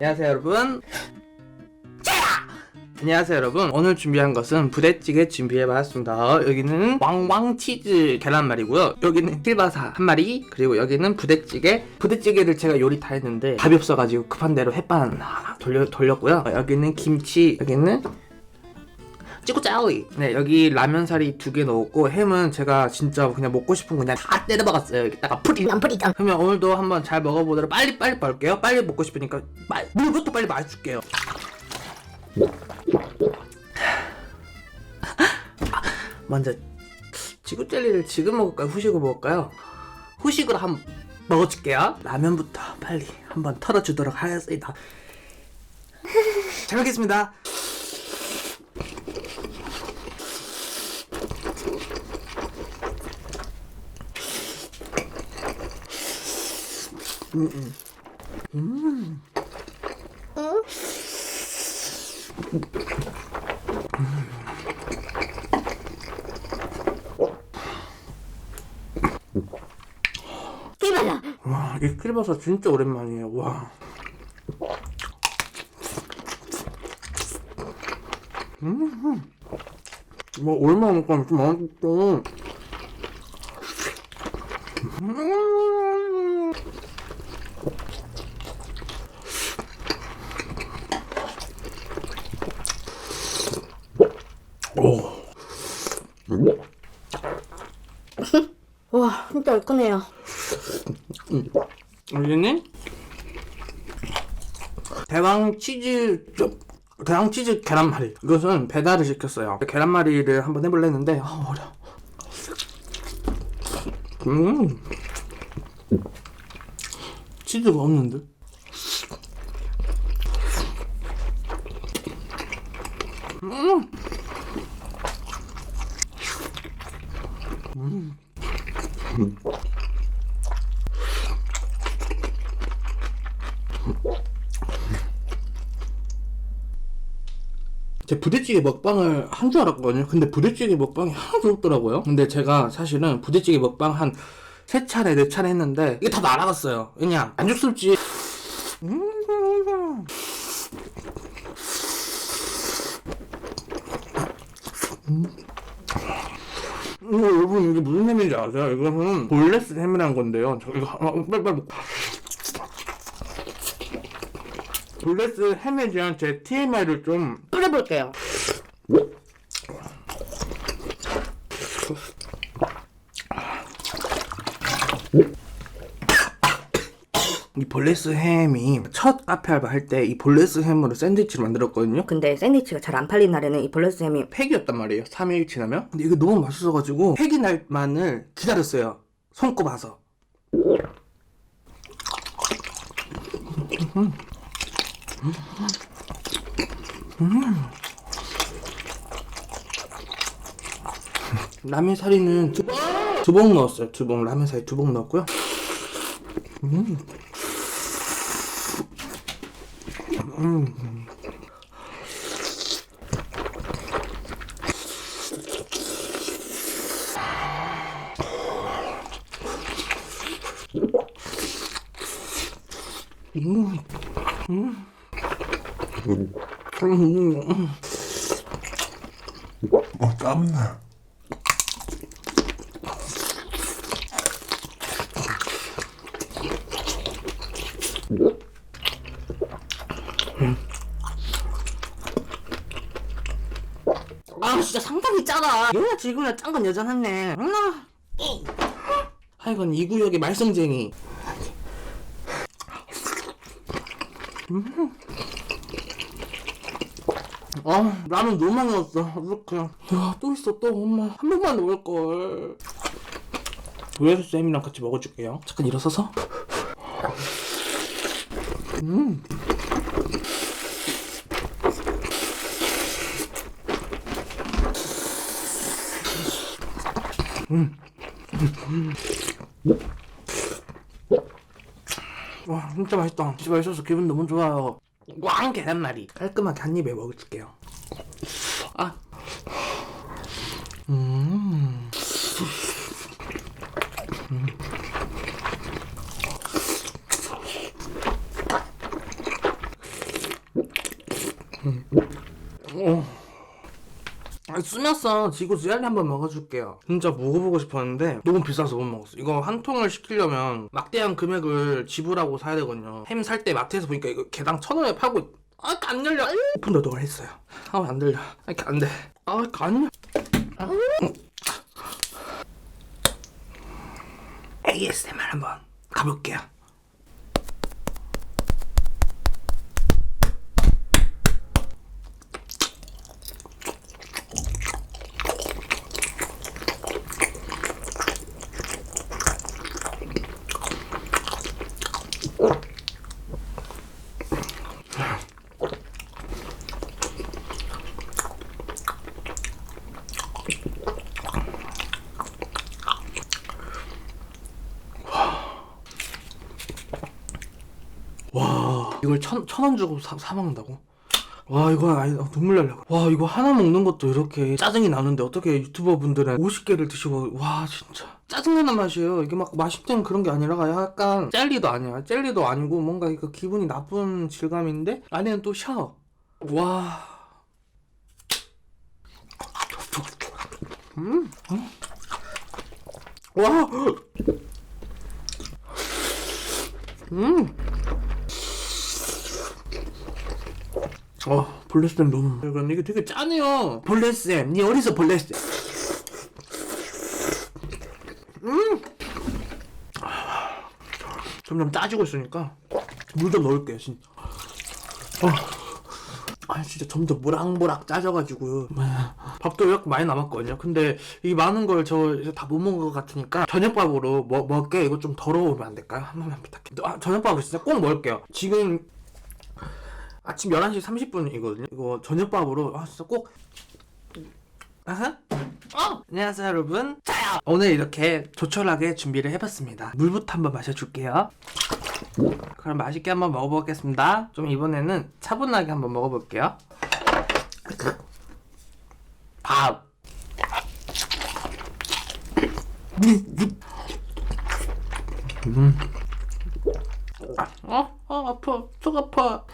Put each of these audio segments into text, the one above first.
안녕하세요 여러분. 안녕하세요 여러분. 오늘 준비한 것은 부대찌개 준비해봤습니다. 여기는 왕왕 치즈 계란말이고요. 여기는 킬바사 한 마리 그리고 여기는 부대찌개. 부대찌개를 제가 요리 다 했는데 답이 없어가지고 급한 대로 햇반 돌려, 돌렸고요. 여기는 김치 여기는 찌꼬짜오이 네 여기 라면 사리 두 개 넣었고 햄은 제가 진짜 그냥 먹고 싶은 거 그냥 다 때려 박았어요 여기다가 프리 남프리장 그러면 오늘도 한번 잘 먹어보도록 빨리 빨리 볼게요. 빨리 먹고 싶으니까 빨리, 물부터 빨리 마셔줄게요. 먼저 지구 젤리를 지금 먹을까요? 후식으로 먹을까요? 후식으로 한번 먹어줄게요. 라면부터 빨리 한번 털어주도록 하겠습니다. 잘 먹겠습니다. 끼발라 와, 이 크리버섯 진짜 오랜만이에요. 와. 음. 뭐 얼마 먹고 좀 맛있어. 음. 오. 얼큰해요. 여기는 대왕 치즈 쪽 대왕 치즈 계란말이. 이것은 배달을 시켰어요. 계란말이를 한번 해볼래 했는데 아 어려 음. 치즈가 없는데? 음. 제 부대찌개 먹방을 한 줄 알았거든요. 근데 부대찌개 먹방이 하나도 없더라고요. 근데 제가 사실은 부대찌개 먹방 한 세 차례, 네 차례 했는데 이게 다 날아갔어요. 그냥 안죽술지. 음. 이거 여러분 이게 무슨 햄인지 아세요? 이거는 볼레스 햄이란 건데요. 저 이거 아, 빨리 빨리 먹- 볼레스 햄에 대한 제 TMI를 좀 끓여볼게요 이 볼레스 햄이 첫 카페 알바 할 때 이 볼레스 햄으로 샌드위치를 만들었거든요. 근데 샌드위치가 잘 안 팔린 날에는 이 블러스 햄이 팩이었단 말이에요. 3일 지나면. 근데 이게 너무 맛있어가지고 팩이 날만을 기다렸어요. 손꼽아서. 라면 사리는 두, 두봉 넣었어요. 두 봉 라면 사리 두 봉 넣었고요. 어, 땀나. 아 진짜 상당히 짜다 얘가 지구나 짠 건 여전하네. 아, 하여간 이 구역의 말썽쟁이. 음. 아, 라면 너무 많이 넣었어. 어떡해. 야, 또 있어, 또. 엄마. 한 번만 넣을걸. 우에서 쌤이랑 같이 먹어줄게요. 잠깐 일어서서. 와 진짜 맛있다 집에 있어서 기분 너무 좋아요 왕 계란말이 깔끔하게 한 입에 먹어줄게요 아 음. 음. 음. 어. 아, 쓰면서 지고 젤리 한번 먹어줄게요. 진짜 먹어보고 싶었는데 너무 비싸서 못 먹었어. 이거 한 통을 시키려면 막대한 금액을 지불하고 사야 되거든요. 햄 살 때 마트에서 보니까 이거 개당 천 원에 있- 아, 안 열려. 오픈 너도 했어요. 아, 안 들려. 아, 이렇게 안 돼. 아, 이렇게 안 열려. 아, 음. ASMR 한번 가볼게요. 와 이걸 천 천 원 주고 사, 사 먹는다고? 와 이거 아니 눈물 날려. 와 이거 하나 먹는 것도 이렇게 짜증이 나는데 어떻게 유튜버 분들은 50개를 드시고 와 진짜 짜증나는 맛이에요. 이게 막 맛있는 그런 게 아니라 약간 젤리도 아니야. 젤리도 아니고 뭔가 이거 기분이 나쁜 질감인데 안에는 또 셔. 와. 음. 음. 와. 음. 어, 볼레쌤 너무. 이건 이게 되게 짜네요. 볼레쌤, 니 어디서! 아, 점점 짜지고 있으니까 물 좀 넣을게요, 진짜. 어. 아, 진짜 점점 모락모락 짜져가지고. 밥도 이렇게 많이 남았거든요. 근데 이 많은 걸 저 다 못 먹은 것 같으니까 저녁밥으로 먹, 먹게 이거 좀 덜어오면 안 될까요? 한 번만 부탁해. 아, 저녁밥을 진짜 꼭 먹을게요. 지금 아침 11시 30분이거든요. 이거 저녁밥으로 아 진짜 꼭 아하. 어! 안녕하세요 여러분 자요 오늘 이렇게 조촐하게 준비를 해봤습니다 물부터 한번 마셔줄게요 그럼 맛있게 한번 먹어보겠습니다 좀 이번에는 차분하게 한번 먹어볼게요 밥 음. 아, 어? 어 아파 속 아파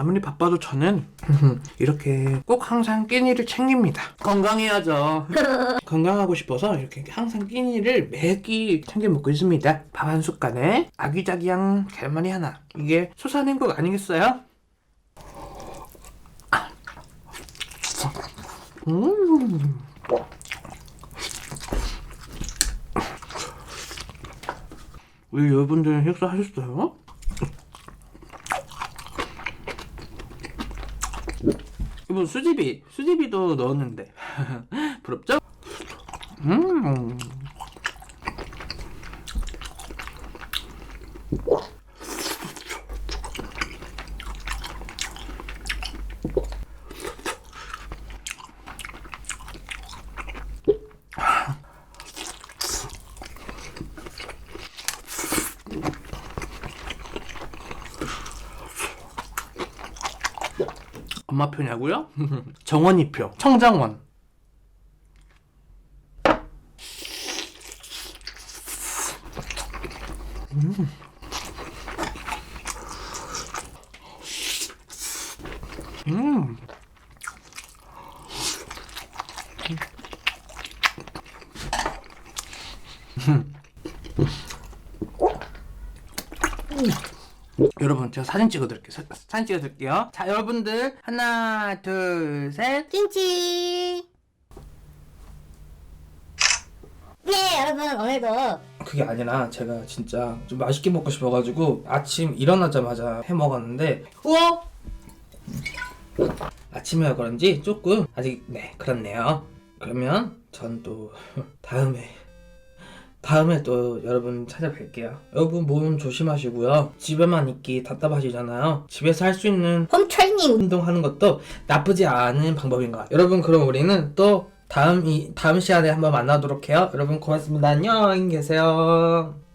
아무리 바빠도 저는 이렇게 꼭 항상 끼니를 챙깁니다. 건강해야죠. 건강하고 싶어서 이렇게 항상 끼니를 매끼 챙겨 먹고 있습니다. 밥 한 숟갈에 아기자기한 계란말이 하나. 이게 소소한 행복 아니겠어요? 음. 우리 여러분들 식사하셨어요? 이번 수제비 수제비도 넣었는데 부럽죠? 음. 엄마 표냐고요? 정원이 표 청장원 음. 여러분 제가 사진 찍어드릴게요. 사, 사진 찍어드릴게요. 자 여러분들 하나 둘셋. 찐찌. 네 여러분 오늘도 그게 아니라 제가 진짜 좀 맛있게 먹고 싶어가지고 아침 일어나자마자 해 먹었는데 우와! 아침이라 그런지 조금 아직 네 그렇네요. 그러면 전 또 다음에 다음에 또 여러분 찾아뵐게요 여러분 몸 조심하시고요 집에만 있기 답답하시잖아요 집에서 할 수 있는 홈 트레이닝 운동하는 것도 나쁘지 않은 방법인 것 같아요. 여러분 그럼 우리는 또 다음 이 다음 시간에 한번 만나도록 해요. 여러분 고맙습니다. 안녕 계세요.